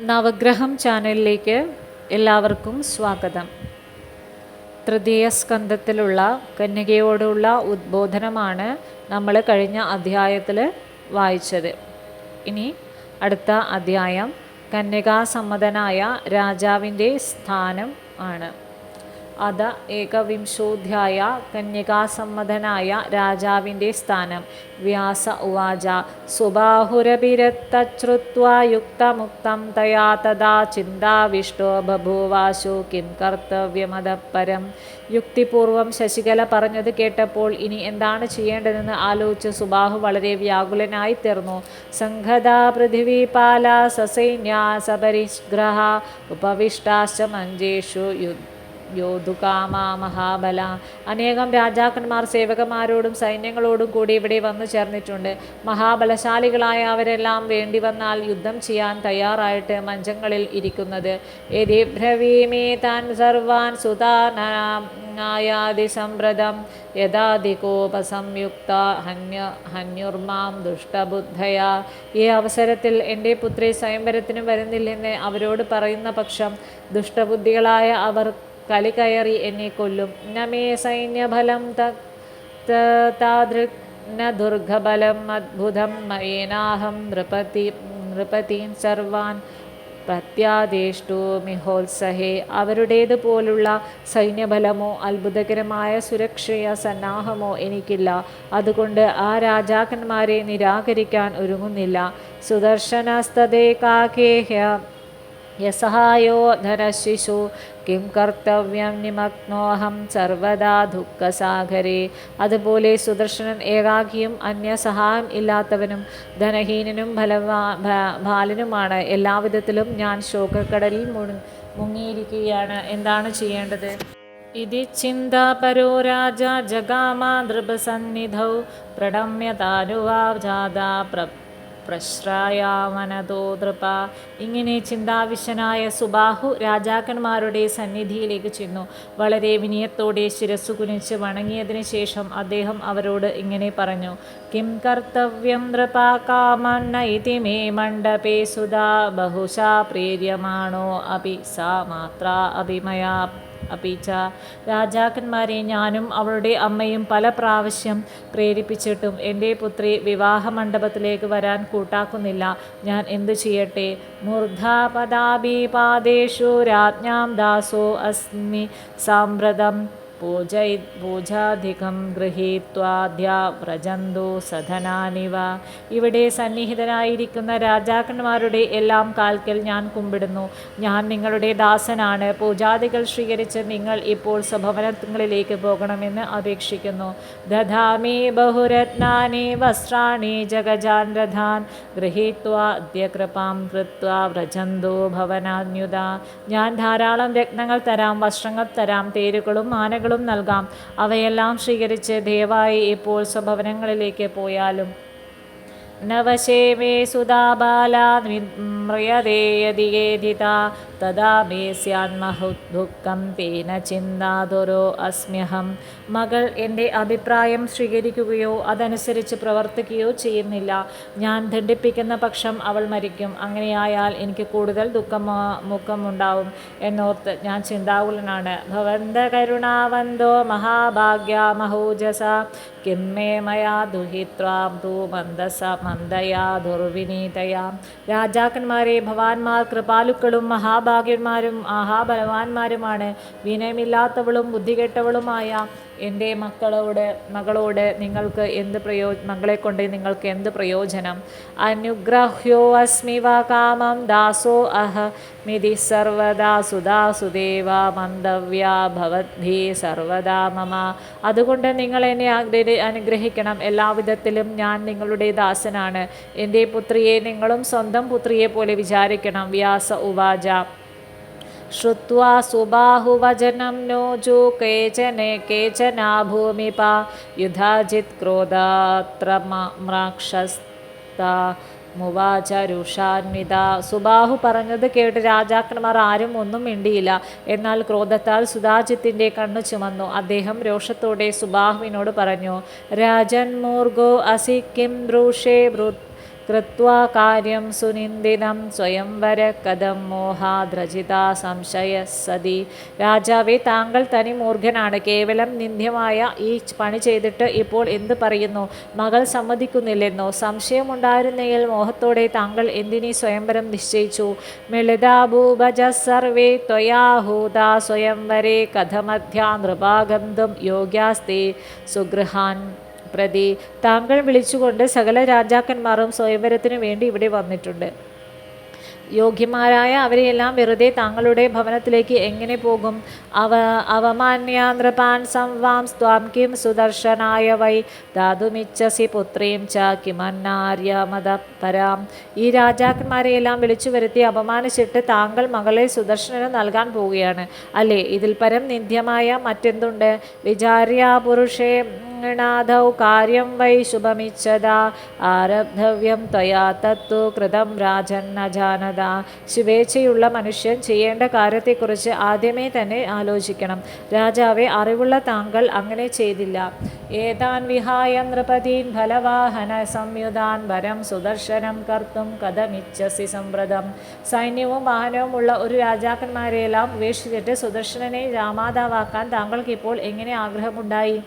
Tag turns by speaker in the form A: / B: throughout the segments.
A: നവഗ്രഹം ചാനലിലേക്ക് എല്ലാവർക്കും സ്വാഗതം. തൃതീയ സ്കന്ധത്തിലുള്ള കന്യകയോടുള്ള ഉദ്ബോധനമാണ് നമ്മൾ കഴിഞ്ഞ അധ്യായത്തിൽ വായിച്ചത്. ഇനി അടുത്ത അധ്യായം കന്യകാസമ്മതനായ രാജാവിന്റെ സ്ഥാനം ആണ്. അത ഏകവിംശോധ്യായ കന്യകാസമ്മതനായ രാജാവിന്റെ സ്ഥാനം. വ്യാസ ഉവാച സുബാഹുരഭിരത്തശ്രുത്വാ യുക്തമുക്തം തയാ തഥാ ചിന്താവിഷ്ടോ ബഭൂവാശു കിം കർത്തവ്യമതപരം. യുക്തിപൂർവം ശശികല പറഞ്ഞത് കേട്ടപ്പോൾ ഇനി എന്താണ് ചെയ്യേണ്ടതെന്ന് ആലോചിച്ച് സുബാഹു വളരെ വ്യാകുലനായി തീർന്നു. സംഘത പൃഥിവീപാല സസൈന്യ സപരിഗ്രഹ ഉപവിഷ്ടാശ്ച മഞ്ജേഷു യുദ്ധ യോധുകാമ മഹാബല അനേകം രാജാക്കന്മാർ സേവകന്മാരോടും സൈന്യങ്ങളോടും കൂടി ഇവിടെ വന്നു ചേർന്നിട്ടുണ്ട്. മഹാബലശാലികളായ അവരെല്ലാം വേണ്ടി വന്നാൽ യുദ്ധം ചെയ്യാൻ തയ്യാറായിട്ട് മഞ്ചങ്ങളിൽ ഇരിക്കുന്നത്. യതി ബ്രവീമേ താൻ സർവാൻ സുതാനായാതി യഥാധികോപസംയുക്ത ഹന്യ ഹന്യുർമാം ദുഷ്ടബുദ്ധയ. ഈ അവസരത്തിൽ എന്റെ പുത്രി സ്വയംവരത്തിന് വരുന്നില്ലെന്ന് അവരോട് പറയുന്ന പക്ഷം ദുഷ്ടബുദ്ധികളായ അവർ കലി കയറി എന്നെ കൊല്ലും. നമേ സൈന്യഫലം താദൃക് ന ദുർഗബലം അദ്ഭുതം മയേനാഹം നൃപതി നൃപതീൻ സർവാൻ പ്രത്യാദേശു മിഹോത്സഹേ. അവരുടേതുപോലുള്ള സൈന്യബലമോ അത്ഭുതകരമായ സുരക്ഷയ സന്നാഹമോ എനിക്കില്ല. അതുകൊണ്ട് ആ രാജാക്കന്മാരെ നിരാകരിക്കാൻ ഒരുങ്ങുന്നില്ല. സുദർശനസ്തേ കാക്കേഹ്യ. യസഹായോ ധനശിശു കിം കർത്തവ്യം നിമഗ്നോഹം സർവദാ ദുഃഖസാഗരേ. അതുപോലെ സുദർശനൻ ഏകാകിയും അന്യസഹായം ഇല്ലാത്തവനും ധനഹീനനും ഫലവാ ബാലനുമാണ്. എല്ലാവിധത്തിലും ഞാൻ ശോകക്കടലിൽ മുങ്ങിയിരിക്കുകയാണ്. എന്താണ് ചെയ്യേണ്ടത്? ഇതി ചിന്താപരോ രാജ ജഗാമ നൃപസന്നിധൗ പ്രണമ്യതാനുവാജാത പ്ര പ്രശ്രായാമനതോ നൃപ ഇങ്ങനെ ചിന്താവിശനായ സുബാഹു രാജാക്കന്മാരുടെ സന്നിധിയിലേക്ക് ചെന്നു. വളരെ വിനയത്തോടെ ശിരസ്സു കുനിച്ച് വണങ്ങിയതിനു ശേഷം അദ്ദേഹം അവരോട് ഇങ്ങനെ പറഞ്ഞു. കിം കർത്തവ്യം നൃപാ മേ മണ്ഡപേ സുധാ. ബഹുശാ പ്രേര്യമാണോ അപി സാ മാത്ര അഭിമയാ. അപീച്ച രാജാക്കന്മാരെ ഞാനും അവളുടെ അമ്മയും പല പ്രാവശ്യം പ്രേരിപ്പിച്ചിട്ടും എന്റെ പുത്രി വിവാഹ മണ്ഡപത്തിലേക്ക് വരാൻ കൂട്ടാക്കുന്നില്ല. ഞാൻ എന്തു ചെയ്യട്ടെ? മൂർധാപദാഭിപാദേഷു രാജ്ഞാം ദാസോ അസ്മി സാമ്പ്രതം. പൂജ പൂജാധികം ഗൃഹീത്വാദ്യാ വ്രജന്തു സധനാനിവ ഇവിടെ സന്നിഹിതനായിരിക്കുന്ന രാജാക്കന്മാരുടെ എല്ലാം കാൽക്കൽ ഞാൻ കുമ്പിടുന്നു. ഞാൻ നിങ്ങളുടെ ദാസനാണ്. പൂജാദികൾ സ്വീകരിച്ച് നിങ്ങൾ ഇപ്പോൾ സ്വഭവനങ്ങളിലേക്ക് പോകണമെന്ന് അപേക്ഷിക്കുന്നു. ദധാമി ബഹുരത്നാനി വസ്ത്രാണി ജഗജാൻ രഥാൻ ഗൃഹീത്വാദ്യ അദ്യകൃപാം കൃത്വ വ്രജന്തു ഭവനാന്യുത. ഞാൻ ധാരാളം രത്നങ്ങൾ തരാം വസ്ത്രങ്ങൾ തരാം തേരുകളും ആനകളും ദാനങ്ങളും നൽകാം. അവയെല്ലാം സ്വീകരിച്ച് ദയവായി ഇപ്പോൾ സ്വഭവനങ്ങളിലേക്ക് പോയാലും. നവശേവേ സുധാബാലാ മ്രിയതേയതികേധിത തഥാ മേ സ്യാന്മഹുദുഃഖം തേന ചിന്താതുരോ അസ്മ്യഹം മകൾ എന്റെ അഭിപ്രായം സ്വീകരിക്കുകയോ അതനുസരിച്ച് പ്രവർത്തിക്കുകയോ ചെയ്യുന്നില്ല. ഞാൻ ദണ്ഡിപ്പിക്കുന്ന പക്ഷം അവൾ മരിക്കും. അങ്ങനെയായാൽ എനിക്ക് കൂടുതൽ ദുഃഖം മുഖമുണ്ടാവും എന്നോർത്ത് ഞാൻ ചിന്താകുലനാണ്. ഭവന്ത കരുണാവന്തോ മഹാഭാഗ്യ മഹോജസ. കിമ്മേ മയാ ദുഹിത്വാം തൂ മന്ദസ മന്ദയാ ദുർവിനീതയാ. രാജാക്കന്മാരെ ഭവാന്മാർ കൃപാലുക്കളും മഹാഭാഗ്യന്മാരും മഹാബലവാന്മാരുമാണ്. വിനയമില്ലാത്തവളും ബുദ്ധികെട്ടവളുമായ എന്റെ മക്കളോട് മകളോട് നിങ്ങൾക്ക് എന്ത് പ്രയോ മകളെ കൊണ്ട് നിങ്ങൾക്ക് എന്ത് പ്രയോജനം? അനുഗ്രഹ്യോ അസ്മിവ കാമം ദാസോ അഹ മിതി സർവദാ സുദാസുദേവ മന്ദവ്യ ഭവദ്ഭി സർവദാ മമ. അതുകൊണ്ട് നിങ്ങൾ എന്നെ അനുഗ്രഹിക്കണം. എല്ലാവിധത്തിലും ഞാൻ നിങ്ങളുടെ ദാസനാണ്. എന്റെ പുത്രിയെ നിങ്ങളും സ്വന്തം പുത്രിയെ പോലെ വിചാരിക്കണം. വ്യാസ ഉവാച. श्रुत्वा सुबाहुवचनं नोजु केचन केचना भूमिपा युधाजित् क्रोधात्र म्राक्षस्ता മുവാച രുഷാന്വിത സുബാഹു പറഞ്ഞത് കേട്ട് രാജാക്കന്മാർ ആരും ഒന്നും മിണ്ടിയില്ല എന്നാൽ ക്രോധത്താൽ സുധാജിത്തിൻ്റെ കണ്ണു ചുമന്നു അദ്ദേഹം രോഷത്തോടെ സുബാഹുവിനോട് പറഞ്ഞു രാജൻ മൂർഗോ അസി കിം ബ്രൂഷേ കൃത്വാ കാര്യം സുനിന്ദിതം സ്വയംവര കഥം മോഹാദ്രജിത സംശയ സതി രാജാവെ താങ്കൾ തനി മൂർഖനാണ് കേവലം നിന്ദ്യമായ ഈ പണി ചെയ്തിട്ട് ഇപ്പോൾ എന്ത് പറയുന്നു? മകൾ സമ്മതിക്കുന്നില്ലെന്നോ? സംശയമുണ്ടായിരുന്നെങ്കിൽ മോഹത്തോടെ താങ്കൾ എന്തിനീ സ്വയംവരം നിശ്ചയിച്ചു? മിളിതാഭൂഭജ സർവേ ത്വയാഹൂത സ്വയംവരേ കഥമധ്യാ നൃപാഗന്ധം യോഗ്യാസ്തേ। സുഗൃഹാൻ പ്രതി. താങ്കൾ വിളിച്ചുകൊണ്ട് സകല രാജാക്കന്മാരും സ്വയംവരത്തിനു വേണ്ടി ഇവിടെ വന്നിട്ടുണ്ട്. യോഗ്യമാരായ അവരെയെല്ലാം വെറുതെ താങ്കളുടെ ഭവനത്തിലേക്ക് എങ്ങനെ പോകും? അവ അവമാന്യാന്ത്രപാൻ സംവാം സ്വാം കിം സുദർശനായ വൈ. ധാതുമിച്ഛസി പുത്രീം ച കിമന്നാര്യ മത പരാം ഈ രാജാക്കന്മാരെയെല്ലാം വിളിച്ചു വരുത്തി അപമാനിച്ചിട്ട് താങ്കൾ മകളെ സുദർശനന് നൽകാൻ പോവുകയാണ്. അല്ലേ? ഇതിൽ പരം നിന്ദ്യമായ മറ്റെന്തുണ്ട്? വിചാര്യ പുരുഷേ ണാദൗ കാര്യം വൈ ശുഭമിച്ഛതാ ആരബ്ധവ്യം ത്വയാ തത്തു കൃതം രാജൻ ജാനത ശുഭേച്ഛയുള്ള മനുഷ്യൻ ചെയ്യേണ്ട കാര്യത്തെക്കുറിച്ച് ആദ്യമേ തന്നെ ആലോചിക്കണം. രാജാവെ അറിവുള്ള താങ്കൾ അങ്ങനെ ചെയ്തില്ല. ഏതാൻ വിഹായ നൃപതീൻ ഫലവാഹന സംയുതാൻ വരം സുദർശനം കർത്തും കഥമിച്ഛസി സംവ്രതം സൈന്യവും വാഹനവും ഉള്ള ഒരു രാജാക്കന്മാരെയെല്ലാം ഉപേക്ഷിച്ചിട്ട് സുദർശനനെ രാമാതാവാക്കാൻ താങ്കൾക്കിപ്പോൾ എങ്ങനെ ആഗ്രഹമുണ്ടായി?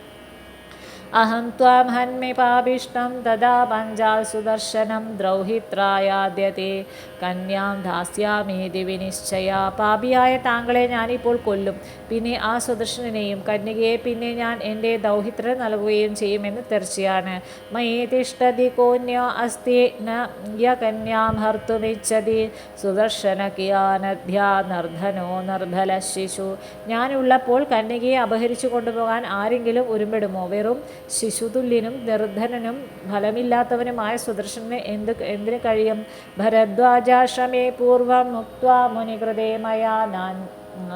A: അഹം ത്വാം ഹന്മി പാപിഷ്ടം തഥാ പഞ്ചാൽ സുദർശനം ദ്രൗഹിത്രായാദ്യത്തെ കന്യാം ദാസ്യാമേതി വിനിശ്ചയ പാപിയായ താങ്കളെ ഞാനിപ്പോൾ കൊല്ലും। പിന്നെ ആ സുദർശനെയും കന്യകയെ പിന്നെ ഞാൻ എന്റെ ദൗഹിത്ര നൽകുകയും ചെയ്യുമെന്ന് തീർച്ചയാണ്। മയേ തിഷ്ടതി കോന്യോ അസ്തി ന യകന്യാം ഹർത്തുമിച്ഛതി। സുദർശന കിയാനധ്യാ നർദ്ധനോ നിർബല ശിശു। ഞാനുള്ളപ്പോൾ കന്യകയെ അപഹരിച്ചു കൊണ്ടുപോകാൻ ആരെങ്കിലും ഉരുമ്പിടുമോ വെറും ശിശുതുല്യനും നിർധനനും ഫലമില്ലാത്തവനുമായ സുദർശനന് എന്ത് എന്തിന് കഴിയും? ഭരദ്വാജാശ്രമേ പൂർവം മുക്ത മുനികൃതേ മയാ നാൻ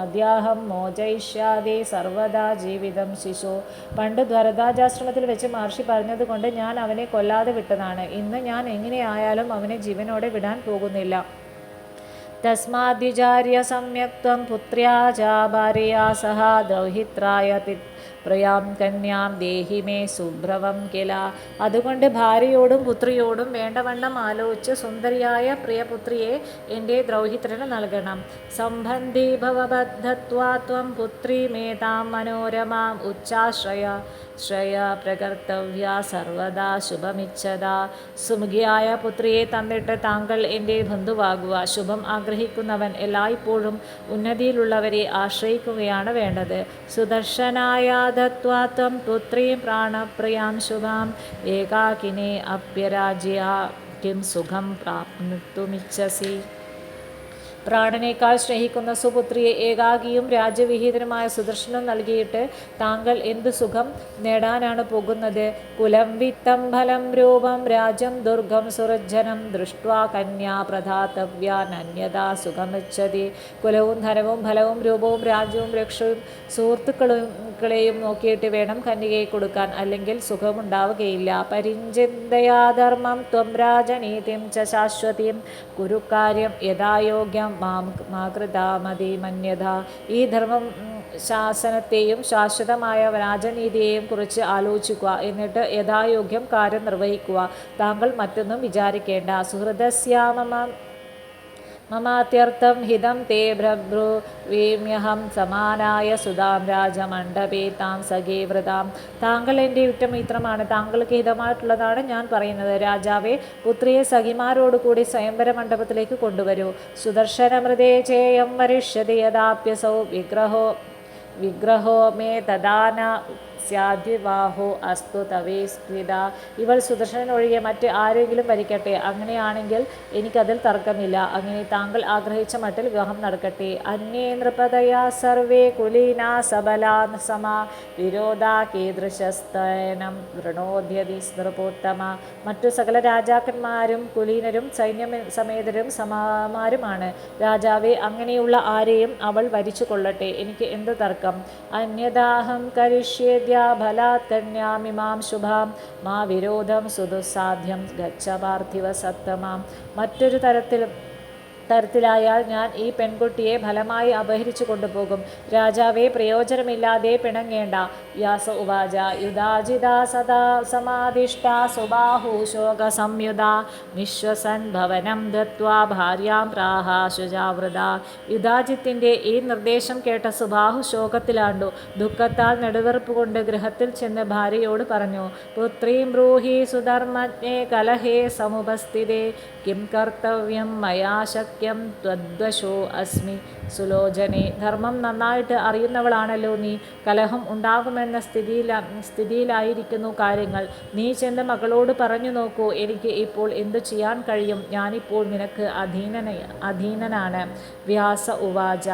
A: അദ്യാഹം മോചയിഷ്യാതെ സർവദാ ജീവിതം ശിശു. പണ്ട് ദ്വരദാജാശ്രമത്തിൽ വെച്ച് മഹർഷി പറഞ്ഞതുകൊണ്ട് ഞാൻ അവനെ കൊല്ലാതെ വിട്ടതാണ്. ഇന്ന് ഞാൻ എങ്ങനെയായാലും അവനെ ജീവനോടെ വിടാൻ പോകുന്നില്ല. തസ്മാദ്വിചാര്യ സംയക്തം പുത്രിയാ ച സഹ ദൗഹിത്രായ തി പ്രയാം കന്യാം ദേഹിമേ സുഭ്രവം കില. അതുകൊണ്ട് ഭാര്യയോടും പുത്രിയോടും വേണ്ടവണ്ണം ആലോചിച്ച് സുന്ദരിയായ പ്രിയപുത്രിയെ എന്റെ ദ്രൗഹിത്രന് നൽകണം. സംബന്ധി ഭവബദ്ധത്വാത്വം പുത്രി മേതാം മനോരമാം ഉച്ചാശ്രയ. ശ്രയ പ്രകർത്തവ്യ സർവദാ ശുഭമിച്ഛത സുമുഖിയായ പുത്രിയെ തന്നിട്ട് താങ്കൾ എന്റെ ബന്ധുവാകുക. ശുഭം ആഗ്രഹിക്കുന്നവൻ എല്ലായ്പ്പോഴും ഉന്നതിയിലുള്ളവരെ ആശ്രയിക്കുകയാണ് വേണ്ടത്. സുദർശനായ ദത്വാത്വം പുത്രീം പ്രാണപ്രിയാം ശുഭാം. ഏകാകിനെ അപ്യരാജ്യ കിം സുഖം പ്രാപ്തുമിച്ഛസി. പ്രാണനേക്കാൾ സ്നേഹിക്കുന്ന സുപുത്രിയെ ഏകാഗിയും രാജ്യവിഹിതനുമായ സുദർശനം നൽകിയിട്ട് താങ്കൾ എന്തു സുഖം നേടാനാണ് പോകുന്നത്? കുലം വിത്തം ഫലം രൂപം രാജ്യം ദുർഗം സുരജ്ജനം ദൃഷ്ട്വാ കന്യാ പ്രധാതവ്യ നന്യതാ സുഖമിച്ചതി. കുലവും ധനവും ഫലവും രൂപവും രാജ്യവും രക്ഷയും സുഹൃത്തുക്കളെയും നോക്കിയിട്ട് വേണം കന്യകയെ കൊടുക്കാൻ. അല്ലെങ്കിൽ സുഖമുണ്ടാവുകയില്ല. പരിഞ്ചിന്തയാധർമ്മം ത്വം രാജനീതിം ച ശാശ്വതീം. കുരുക്കാര്യം യഥായോഗ്യം. മാം മാകൃതാമതി മന്യത. ഈ ധർമ്മം ശാസനത്തെയും ശാശ്വതമായ രാജനീതിയെയും കുറിച്ച് ആലോചിക്കുക. എന്നിട്ട് യഥായോഗ്യം കാര്യം നിർവഹിക്കുക താങ്കൾ മറ്റൊന്നും വിചാരിക്കേണ്ട. സുഹൃദസ്യാമ മമാത്യർത്ഥം ഹിതം തേ ഭ്രബ്രുവീമ്യഹം സമാനായ സുതാം രാജമണ്ഡപേ താം സഖീവൃതാം താങ്കൾ എന്റെ ഉറ്റമിത്രമാണ് താങ്കൾക്ക് ഹിതമായിട്ടുള്ളതാണ് ഞാൻ പറയുന്നത്. രാജാവെ പുത്രിയെ സഖിമാരോട് കൂടി സ്വയംവര മണ്ഡപത്തിലേക്ക് കൊണ്ടുവരൂ. സുദർശനമൃതേ ചേയം വരിഷ്യതി യഥാപ്യസൗ വിഗ്രഹോ വിഗ്രഹോ മേ തദാന സ്യാദ്വിവാഹോ അസ്തു തവേ സ്മിത. ഇവൾ സുദർശനൻ ഒഴികെ മറ്റ് ആരെങ്കിലും ഭരിക്കട്ടെ അങ്ങനെയാണെങ്കിൽ എനിക്കതിൽ തർക്കമില്ല. അങ്ങനെ താങ്കൾ ആഗ്രഹിച്ച മട്ടിൽ വിവാഹം നടക്കട്ടെ. അന്യേ നൃപതയാ സർവേ കുലീന സബലാ സമ. വിരോധാ കീദൃശസ്തനം വൃണോദ്യതി നൃപോത്തമ മറ്റു സകല രാജാക്കന്മാരും കുലീനരും സൈന്യ സമേതരും സമാമാരുമാണ്. രാജാവെ അങ്ങനെയുള്ള ആരെയും അവൾ വരിച്ചു കൊള്ളട്ടെ. എനിക്ക് എന്ത് തർക്കം? അന്യദാഹം കരിഷ്യേദ്യ ബലാത് കന്യാമിമാം ശുഭാം. മാ വിരോധം സുദുസാധ്യം ഗച്ഛ പാർത്ഥിവ സത്തമാം മറ്റൊരു തരത്തിലും തരത്തിലായാൽ ഞാൻ ഈ പെൺകുട്ടിയെ ഫലമായി അപഹരിച്ചു കൊണ്ടുപോകും. രാജാവേ പ്രയോജനമില്ലാതെ പിണങ്ങേണ്ട. വ്യാസ ഉവാച യുധാജിത സദാ സമാധിഷ്ട സുബാഹു ശോക സംയുത. നിശ്വസൻ ഭവനം ദത്വാ ഭാര്യാം പ്രാഹ ശുചാവൃത. യുധാജിത്തിന്റെ ഈ നിർദ്ദേശം കേട്ട സുബാഹു ശോകത്തിലാണ്ടു. ദുഃഖത്താൽ നെടുവെറുപ്പ് കൊണ്ട് ഗൃഹത്തിൽ ചെന്ന് ഭാര്യയോട് പറഞ്ഞു പുത്രീം ബ്രൂഹി സുധർമ്മജ്ഞേ കലഹേ സമുപസ്ഥിതേ. കിം കർത്തവ്യം മയാ ശക്യം ത്വദ്വശോ അസ്മി. സുലോചനെ ധർമ്മം നന്നായിട്ട് അറിയുന്നവളാണല്ലോ നീ. കലഹം ഉണ്ടാകുമെന്ന സ്ഥിതിയിൽ സ്ഥിതിയിലായിരിക്കുന്നു കാര്യങ്ങൾ. നീ ചെന്ന് മകളോട് പറഞ്ഞു നോക്കൂ എനിക്ക് ഇപ്പോൾ എന്തു ചെയ്യാൻ കഴിയും? ഞാനിപ്പോൾ നിനക്ക് അധീനന അധീനനാണ്. വ്യാസ ഉവാച.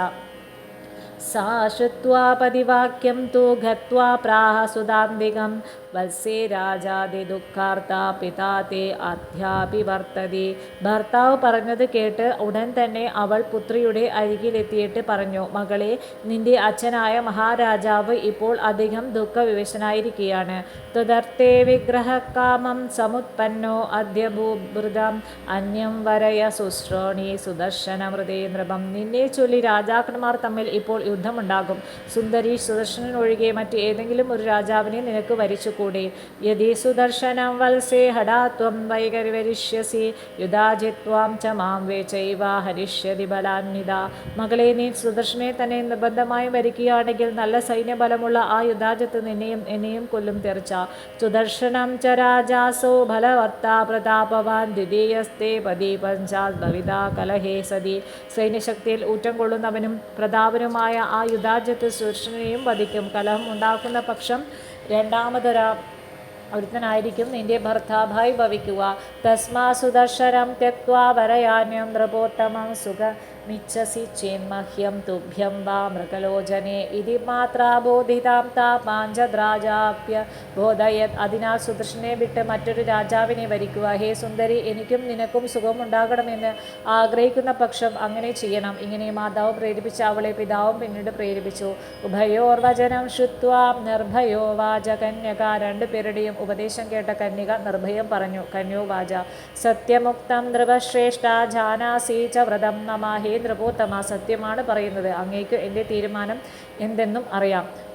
A: सा श्रुत्वा पदिवाक्यं तु गत्वा प्राह सुदान्तिकं വത്സേ രാജാതി ദുഃഖാർത്ത പിതാ തേ അധ്യാപിവർത്തതി ഭർത്താവ് പറഞ്ഞത് കേട്ട് ഉടൻ തന്നെ അവൾ പുത്രിയുടെ അരികിലെത്തിയിട്ട് പറഞ്ഞു മകളെ നിന്റെ അച്ഛനായ മഹാരാജാവ് ഇപ്പോൾ അധികം ദുഃഖവിവശനായിരിക്കുകയാണ് തുതർത്തേ വിഗ്രഹകാമം സമുത്പന്നോ അദ്യഭൂഭൃതം അന്യം വരയ സുശ്രോണി സുദർശനമൃതേ നൃപം നിന്നെ ചൊല്ലി രാജാക്കന്മാർ തമ്മിൽ ഇപ്പോൾ യുദ്ധമുണ്ടാകും. സുന്ദരി സുദർശനൻ ഒഴികെ മറ്റ് ഏതെങ്കിലും ഒരു രാജാവിനെ നിനക്ക് വരിച്ചുകൂടി? യതി സുദർശനം വത്സേ ഹടാത്വം വൈകരി വൈകരിവരിഷ്യസി യുധാജിത്വാം ച മാം വേ ചൈവ ഹരിഷ്യതി ബലാന്വിത മകളെ നീ സുദർശനെ തന്നെ നിർബന്ധമായും വരിക്കുകയാണെങ്കിൽ നല്ല സൈന്യബലമുള്ള ആ യുദ്ധാജത്ത് നിന്നെയും എന്നെയും കൊല്ലും തെറിച്ച. സുദർശനം ച രാജാസോ ഫലവർത്താ പ്രതാപവാൻ ദ്വിതീയസ്തേ പതി പഞ്ചാത് ഭവിത കലഹേ സതി. സൈന്യശക്തിയിൽ ഊറ്റം കൊള്ളുന്നവനും പ്രതാപനുമായ ആ യുധാജത്ത് സുരക്ഷനെയും വധിക്കും. കലഹം ഉണ്ടാക്കുന്ന പക്ഷം രണ്ടാമതൊരാ ഒരുത്തനായിരിക്കും നിന്റെ ഭർത്താഭായി ഭവിക്കുക. തസ്മാ സുദർശനം ത്യക്വാ വരയാന്യം നൃപോത്തമം സുഖ മിച്ഛസി ചേന്മഹ്യം തുഭ്യം വാ മൃഗലോചനെ ഇതി മാത്രാ ബോധിതാം താ പാഞ്ചദ്രാജാപ്യ ബോധയത് അതിനാൽ സുദർശനെ വിട്ട് മറ്റൊരു രാജാവിനെ വരിക്കുക. ഹേ സുന്ദരി എനിക്കും നിനക്കും സുഖമുണ്ടാകണമെന്ന് ആഗ്രഹിക്കുന്ന പക്ഷം അങ്ങനെ ചെയ്യണം. ഇങ്ങനെ മാതാവ് പ്രേരിപ്പിച്ച അവളെ പിതാവും പിന്നീട് പ്രേരിപ്പിച്ചു. ഉഭയോർവചനം ശുത്വാ നിർഭയോ വാച കന്യക. രണ്ടു പേരുടെയും ഉപദേശം കേട്ട കന്യക നിർഭയം പറഞ്ഞു. കന്യോ വാച സത്യമുക്തം നൃപശ്രേഷ്ഠ ജാനാസീ ച വ്രതം നമ ഹേ നൃപോത്തമ സത്യമാണ് പറയുന്നത്. അങ്ങേക്ക് എന്റെ തീരുമാനം എന്തെന്നും അറിയാം.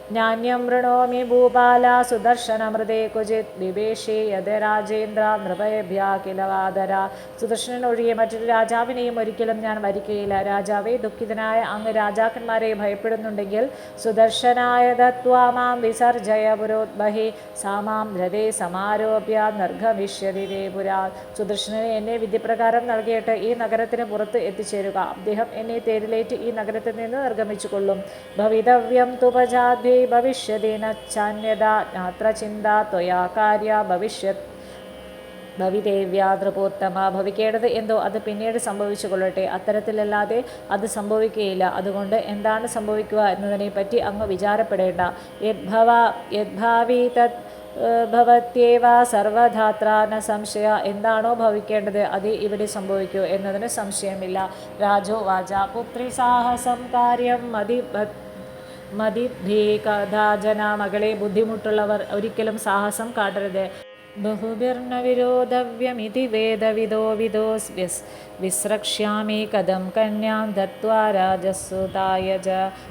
A: വൃണോമി ഭൂപാല സുദർശനമൃതേ കുജിത് വിവേശേ യഥ രാജേന്ദ്ര നൃപയഭ്യ കിലവാദര സുദർശനൻ ഒഴികെ മറ്റൊരു രാജാവിനെയും ഒരിക്കലും ഞാൻ വരിക്കയില്ല. രാജാവെ ദുഃഖിതനായ അങ്ങ് രാജാക്കന്മാരെ ഭയപ്പെടുന്നുണ്ടെങ്കിൽ സുദർശനായ ദത്വാമാം വിസർജയ പുരോദ്ബഹി സാമാം രഥേ സമാരോപ്യ നിർഗമിഷ്യതി പുരാ സുദർശനനെ എന്നെ വിധിപ്രകാരം നൽകിയിട്ട് ഈ നഗരത്തിന് പുറത്ത് എത്തിച്ചേരുക। അദ്ദേഹം എന്നെ തേരിലേറ്റ് ഈ നഗരത്തിൽ നിന്ന് നിർഗമിച്ചു കൊള്ളും ഭവിതവ്യം യാത്ര ചിന്ത ത്വയാ കാര്യ ഭവിഷ്യത് ഭവിദേവ്യാതൃപോത്തമ ഭവിക്കേണ്ടത് എന്തോ അത് പിന്നീട് സംഭവിച്ചു കൊള്ളട്ടെ അത്തരത്തിലല്ലാതെ അത് സംഭവിക്കുകയില്ല. അതുകൊണ്ട് എന്താണ് സംഭവിക്കുക എന്നതിനെപ്പറ്റി അങ്ങ് വിചാരപ്പെടേണ്ട. യദ്ഭവ യദ്ഭാവി തത് ഭവത്യേവ സർവധാത്രാന സംശയ എന്താണോ ഭവിക്കേണ്ടത് അത് ഇവിടെ സംഭവിക്കൂ എന്നതിന് സംശയമില്ല. രാജോ വാച പുത്രി സാഹസം കാര്യം മതി. മതിഭീകഥാജന മകളെ ബുദ്ധിമുട്ടുള്ളവർ ഒരിക്കലും സാഹസം കാട്ടരുത്. ബഹുഭിർന വിരോധവ്യമിതി വേദവിദോ വിദോസ് വിസ് വിസ്രക്ഷ്യാമി കഥം കന്യാം ദത്വാ രാജസുതായ ജ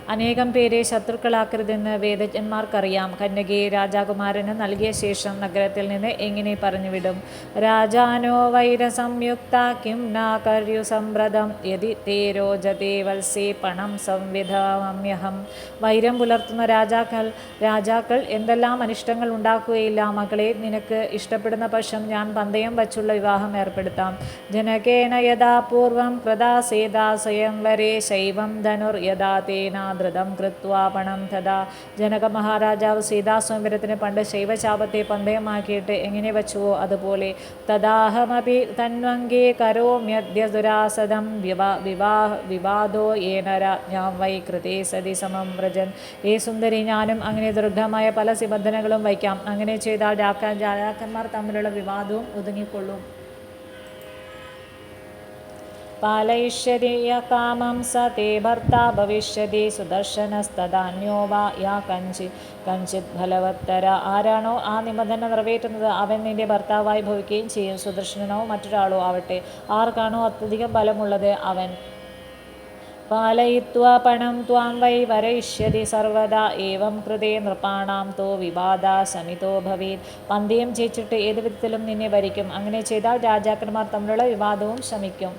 A: അനേകം പേരെ ശത്രുക്കളാക്കരുതെന്ന് വേദജ്ഞന്മാർക്കറിയാം. കന്യകയെ രാജാകുമാരന് നൽകിയ ശേഷം നഗരത്തിൽ നിന്ന് എങ്ങനെ പറഞ്ഞുവിടും? രാജാനോ വൈരസംയുക്ത കിം നാകര്യു സംവ്രതം യതി തേ രോജതേ വത്സേ പണം സംവിധാമ്യഹം. വൈരം പുലർത്തുന്ന രാജാക്കൾ രാജാക്കൾ എന്തെല്ലാം അനിഷ്ടങ്ങൾ ഉണ്ടാക്കുകയില്ല. മകളെ നിനക്ക് ഇഷ്ടപ്പെടുന്ന പക്ഷം ഞാൻ പന്തയം വച്ചുള്ള വിവാഹം ഏർപ്പെടുത്താം. ജനകേന യഥാ പൂർവം പ്രദാസേതാ സ്വയംവരെ ശൈവം ധനുർ യഥാ തേന ധൃതം കൃത്വാ പണം തഥാ. ജനക മഹാരാജാവ് സീതാ സ്വയംവരത്തിന് പണ്ട് ശൈവശാപത്തെ പന്തയമാക്കിയിട്ട് എങ്ങനെ വച്ചുവോ അതുപോലെ. തദാഹമപി തന്വങ്കേ കരോമ്യദ്യ ദുരാസദം വിവാ വിവാഹ വിവാദോ ഏനരാജ്ഞാം വൈ കൃതേ സതി സമം വ്രജൻ. ഏ സുന്ദരി ഞാനും അങ്ങനെ ദൃഢമായ പല നിബന്ധനകളും വയ്ക്കാം. അങ്ങനെ ചെയ്താൽ രാക്കാൻ ദാസന്മാർ തമ്മിലുള്ള വിവാദവും ഒതുങ്ങിക്കൊള്ളും. പാലയിഷ്യതി കാമം സതേ ഭർത്ത ഭവിഷ്യതി സുദർശനസ്തധാന്യോ വാ യാ കഞ്ചി കഞ്ചിത് ഫലവത്തര. ആരാണോ ആ നിബന്ധന നിറവേറ്റുന്നത് അവൻ നിന്റെ ഭർത്താവായി ഭവിക്കുകയും ചെയ്യും. സുദർശനനോ മറ്റൊരാളോ ആവട്ടെ. ആർക്കാണോ അത്യധികം ഫലമുള്ളത് അവൻ? പാലയിത്വാ പണം ത്വാം വൈ വരയിഷ്യതി സർവദാ ഏവം കൃതേ നൃപാണാം തോ വിവാദ സമിതോ ഭവേത്. പന്തയം ജയിച്ചിട്ട് ഏത് വിധത്തിലും നിന്നെ ഭരിക്കും അങ്ങനെ ചെയ്താൽ രാജാക്കന്മാർ തമ്മിലുള്ള വിവാദവും ശമിക്കും.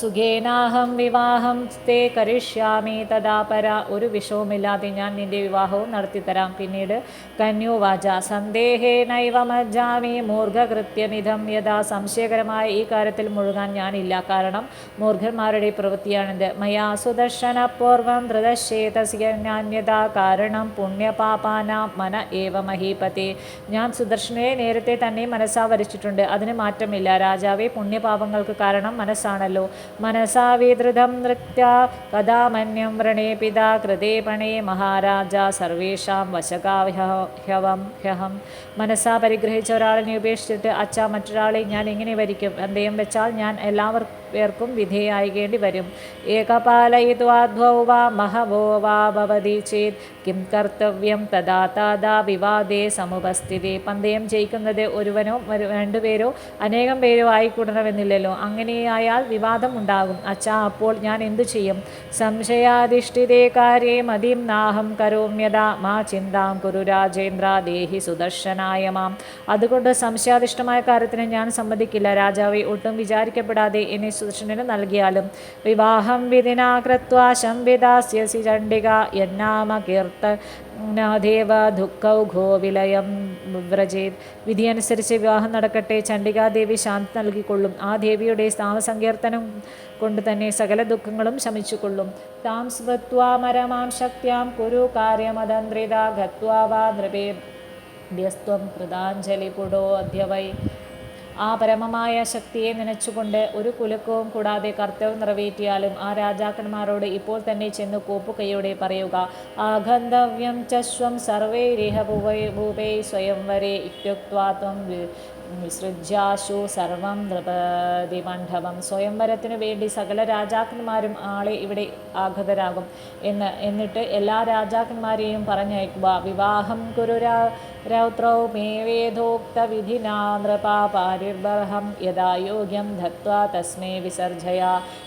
A: സുഖേനാഹം വിവാഹം തേ കരിഷ്യാമി തഥാ പര. ഒരു വിഷവുമില്ലാതെ ഞാൻ നിന്റെ വിവാഹവും നടത്തിത്തരാം. പിന്നീട് കന്യോവാച. സന്ദേഹേനൈവ മജ്ജാമി മൂർഘകൃത്യമിതം യഥാ സംശയകരമായ ഈ കാര്യത്തിൽ മുഴുകാൻ ഞാനില്ല. കാരണം മൂർഖന്മാരുടെ പ്രവൃത്തിയാണിത്. മയാ സുദർശന പൂർവം ധൃതശേതസ്യന്യതാ കാരണം പുണ്യപാപാനാം മന ഏവ മഹീപതി. ഞാൻ സുദർശനയെ നേരത്തെ തന്നെ മനസ്സാ വരച്ചിട്ടുണ്ട്. അതിന് മാറ്റമില്ല. രാജാവെ പുണ്യപാപങ്ങൾക്ക് കാരണം മനസ്സാണല്ലോ. മനസാ വിധൃതം നൃത്യ കഥാമന്യം വ്രണേ പിതാ കൃതേ പണേ മഹാരാജ സർവേഷാം വശകാഹ്യവം ഹ്യഹം. മനസ്സാ പരിഗ്രഹിച്ച ഒരാളിനെ ഉപേക്ഷിച്ചിട്ട് അച്ഛ മറ്റൊരാളെ ഞാൻ എങ്ങനെ വരിക്കും? എന്തേയും വെച്ചാൽ ഞാൻ എല്ലാവർക്കും പേർക്കും വിധേയായികേണ്ടി വരും. ഏകപാലയിത്വാദ്വൗ വാ മഹവോ വാ ഭവതി ചേത്. കിം കർത്തവ്യം തഥാ താതാ വിവാദേ സമുപസ്ഥിതി. പന്തയം ജയിക്കുന്നത് ഒരുവനോ രണ്ടു രണ്ടുപേരോ അനേകം പേരോ ആയിക്കൂടണമെന്നില്ലല്ലോ. അങ്ങനെയായാൽ വിവാദം ഉണ്ടാകും. അച്ഛാ അപ്പോൾ ഞാൻ എന്തു ചെയ്യും? സംശയാധിഷ്ഠിതേ കാര്യേ മതിം നാഹം കരോമ്യത മാ ചിന്താം കുരു രാജേന്ദ്ര ദേഹി സുദർശനായ മാം. അതുകൊണ്ട് സംശയാധിഷ്ഠമായ കാര്യത്തിന് ഞാൻ സമ്മതിക്കില്ല. രാജാവെ ഒട്ടും വിചാരിക്കപ്പെടാതെ എന്നെ സുദർശനന് നൽകിയാലും വിവാഹം വിധിനാ കൃത്വാ ശംവിദാസ്യസി ചണ്ഡിക എന്നാമ കീർത്ത ദേവ ദുഃഖൗഘോ വിലയം വ്രജേത് വിധിയനുസരിച്ച് വിവാഹം നടക്കട്ടെ. ചണ്ഡികാദേവി ശാന്തി നൽകിക്കൊള്ളും. ആ ദേവിയുടെ നാമസങ്കീർത്തനം കൊണ്ട് തന്നെ സകല ദുഃഖങ്ങളും ശമിച്ചുകൊള്ളും. താം സ്മൃത്വാമരമാം ശക്തിയാം. കുരു കാര്യമതന്ത്രിത ഗത്വാ വാ നൃപേ. വ്യസ്ത്വം കൃതാഞ്ജലി പുടോ അധ്യവൈ ആ പരമമായ ശക്തിയെ നനച്ചുകൊണ്ട് ഒരു കുലുക്കവും കൂടാതെ കർത്തവ്യം നിറവേറ്റിയാലും ആ രാജാക്കന്മാരോട് ഇപ്പോൾ തന്നെ ചെന്ന് കോപ്പുകൈയോടെ പറയുക അഗന്ധവ്യം ചശ്വം സർവേ രേഹ ഭൂപൈ ഭൂപേ സ്വയംവരേ ഇത്യുക്വാത്വം സൃജ്യാശു സർവം നൃപതി മണ്ഡപം. സ്വയംവരത്തിനു വേണ്ടി സകല രാജാക്കന്മാരും ആളെ ഇവിടെ ആഗതരാകും എന്ന് എന്നിട്ട് എല്ലാ രാജാക്കന്മാരെയും പറഞ്ഞയക്കുക വിവാഹം കുരു രാ- मे മേ വേദോക്ത വിധിനാ നൃപാ പാരിർബർഹം യഥാ യോഗ്യം ധത്വാ തസ്മേ വിസർജയ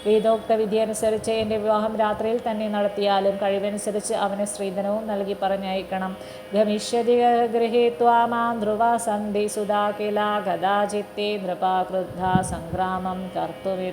A: വേദോക്തവിധി അനുസരിച്ച് എന്റെ വിവാഹം രാത്രിയിൽ തന്നെ നടത്തിയാലും കഴിവനുസരിച്ച് അവന് സ്ത്രീധനവും നൽകി പറഞ്ഞയക്കണം. ഗമിഷ്യതി ഗൃഹീത്വാ മാം ധ്രുവ സന്ധി സുധാ കില കഥാചിത്തെ നൃപാകൃദ്ധ സംഗ്രാമം കർത്തുവി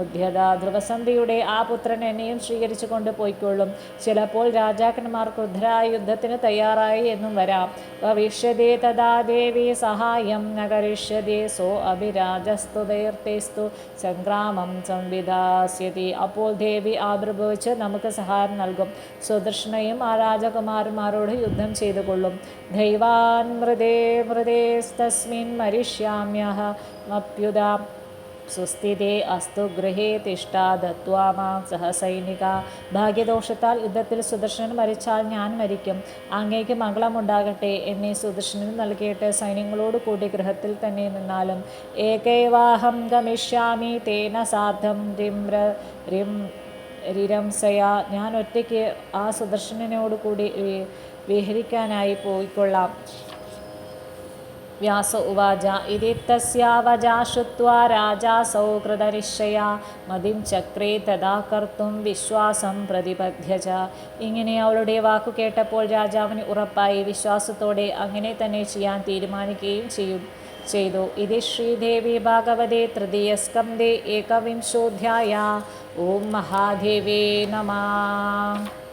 A: ഉദ്ധ്യത ധ്രുവസന്ധിയുടെ ആ പുത്രൻ എന്നെയും സ്വീകരിച്ചു കൊണ്ട് പോയിക്കൊള്ളും. ചിലപ്പോൾ രാജാക്കന്മാർ ക്രുദ്ധരായ യുദ്ധത്തിന് തയ്യാറായി എന്നും വരാം. ഭവിഷ്യതേ തഥാ ദേവി സഹായം നകരിഷ്യതേ സോ അഭിരാജസ്തു ദൈർത്തേസ്തു സംഗ്രാമം സംവിധാസ്യതി. അപ്പോൾ ദേവി ആവിർഭവിച്ച് നമുക്ക് സഹായം നൽകും. സുദർശനയും ആ രാജകുമാരന്മാരോട് യുദ്ധം ചെയ്തു കൊള്ളും ദൈവാൻ മൃദേ മൃദേസ്തസ്മിൻ മരിഷ്യാമ്യഹ അപ്യുതാം സുസ്ഥിതേ അസ്തു ഗൃഹേ തിഷ്ഠ ദത്വാ മാം സഹസൈനിക. ഭാഗ്യദോഷത്താൽ യുദ്ധത്തിൽ സുദർശനൻ മരിച്ചാൽ ഞാൻ മരിക്കും. അങ്ങേക്ക് മംഗളമുണ്ടാകട്ടെ. എന്നെ സുദർശനന് നൽകിയിട്ട് സൈന്യങ്ങളോട് കൂടി ഗൃഹത്തിൽ തന്നെ നിന്നാലും. ഏകൈവാഹം ഗമിഷ്യാമി തേന സാധം രിമ്ര രിം റിം റിരംസയ ഞാൻ ഒറ്റയ്ക്ക് ആ സുദർശനോട് കൂടി വിഹരിക്കാനായി പോയിക്കൊള്ളാം. വ്യാസ ഉവാച ഇതി തസ്യാവജാ ശ്രുത്വാ രാജാസൗ കൃതനിശ്ചയാ മതിം ചക്രേ തഥാ കർത്തും വിശ്വാസം പ്രതിപദ്ധ്യ ച ഇങ്ങനെ അവളുടെ വാക്കു കേട്ടപ്പോൾ രാജാവിന് ഉറപ്പായി വിശ്വാസത്തോടെ അങ്ങനെ തന്നെ ചെയ്യാൻ തീരുമാനിക്കുകയും ചെയ്യും ചെയ്തു. ഇത് ശ്രീദേവി ഭാഗവതേ തൃതീയസ്കന്ധേ ഏകവിംശോധ്യായ ഓം മഹാദേവേ നമഃ.